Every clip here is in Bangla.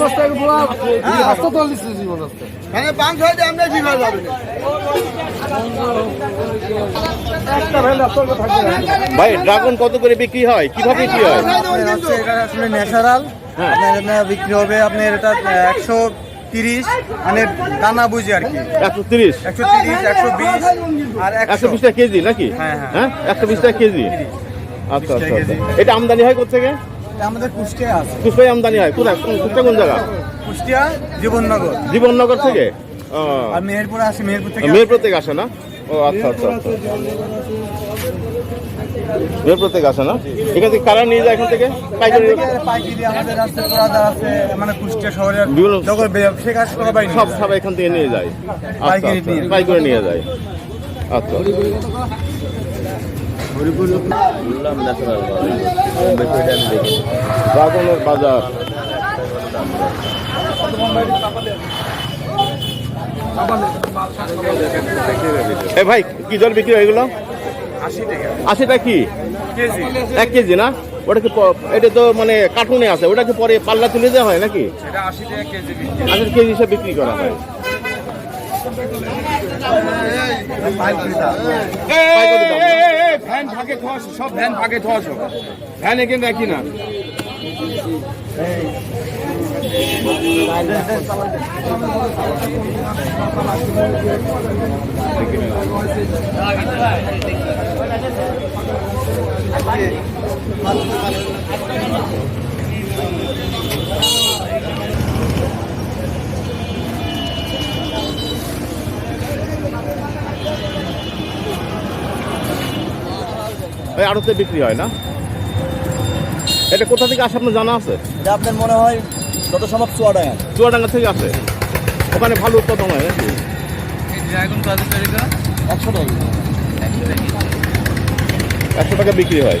মাস্তা পুরো রাস্তা তো দিচ্ছে জীবন রাস্তা। একটা ভ্যান রাস্তার উপর থাকবে না। ভাই ড্রাগন কত করে বিক্রি হয়? কীভাবে বিক্রি হয়? আসলে ন্যাচারাল। হ্যাঁ। আপনার বিক্রি হবে আপনার এটা একশো তিরিশ মানে দানা বুঝি আর কি। একশো তিরিশ একশো তিরিশ একশো বিশ আর একশো। বিশ টাকা কেজি নাকি? হ্যাঁ, হ্যাঁ। হ্যাঁ? একশো বিশ টাকা কেজি আচ্ছা আচ্ছা। আচ্ছা এটা আমদানি হয় কোথেকে? আমাদের কুষ্টিয়া আছে। কুষ্টিয়া আমদানি হয়। কোথায়? কোন- কুষ্টা কোন জায়গা? কুষ্টিয়া জীবননগর। জীবননগর থেকে? আর মেহেরপুরে আসে মেহেরপুর থেকে মেহেরপুর থেকে আসে না? ও আচ্ছা আচ্ছা আচ্ছা। মেহেরপুর থেকে আসে না? এখান থেকে কারা নিয়ে যায় এখান থেকে? পাইকারি পাইকারি আমাদের আছে পুরাদার আছে মানে কুষ্টিয়া শহরের সব সব এখান থেকে নিয়ে যায়। আচ্ছা পাইকারি আচ্ছা নিয়ে। পাইকারি নিয়ে যায়। আচ্ছা। বাজার। এ ভাই কি দর বিক্রি হয় এগুলো? আশি টাকা কি? এক কেজি না? ওটা কি এটা তো মানে কার্টুনে আছে ওটা কি পরে পাল্লা তুলে দেওয়া হয় নাকি? আশি কেজি হিসাবে বিক্রি করা হয়? ভ্যান ফাঁকে থস সব ভ্যান ফাঁকে থস ভ্যান এখানে রাখি না। আড়তে বিক্রি হয় না? এটা কোথা থেকে আসে আপনার জানা আছে? এটা আপনার মনে হয় যত সম্ভব চুয়াডাঙ্গা। চুয়াডাঙ্গা থেকে আসে? ওখানে ভালো উৎপাদন হয় নাকি? একশো টাকা। একশো টাকা বিক্রি হয়।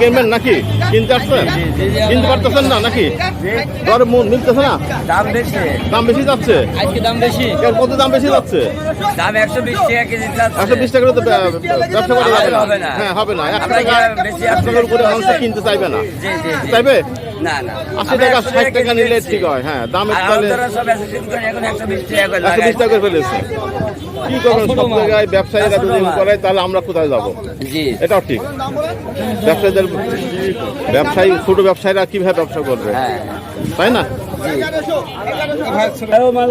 কিনবেন নাকি? কিনতে আসছেন? কিনতে পারতেছেন না নাকি? দর মন মিলতেছে না? দাম বেশি। দাম বেশি যাচ্ছে? আজকে দাম বেশি। এর কত দাম বেশি যাচ্ছে? দাম একশো বিশ টাকা কেজি যাচ্ছে। একশো বিশ টাকা করে তো ব্যবসা করা যাবে না। হবে না। হ্যাঁ হবে না। একশো টাকা একশো টাকার উপরে মানুষ কিনতে চাইবে না। জি জি জি। চাইবে? না না। আশি টাকা ষাট টাকা নিলে ঠিক হয় হ্যাঁ এখন একশো বিশ টাকা করে ফেলেছে। কি করবেন সব জায়গায় ব্যবসায়ীরা যদি এরকম করে তাহলে আমরা কোথায় যাব? এটাও ঠিক। ব্যবসায়ীদের ব্যবসায়ী ছোট ব্যবসায়ীরা কীভাবে ব্যবসা করবে? হ্যাঁ। তাই না? মাল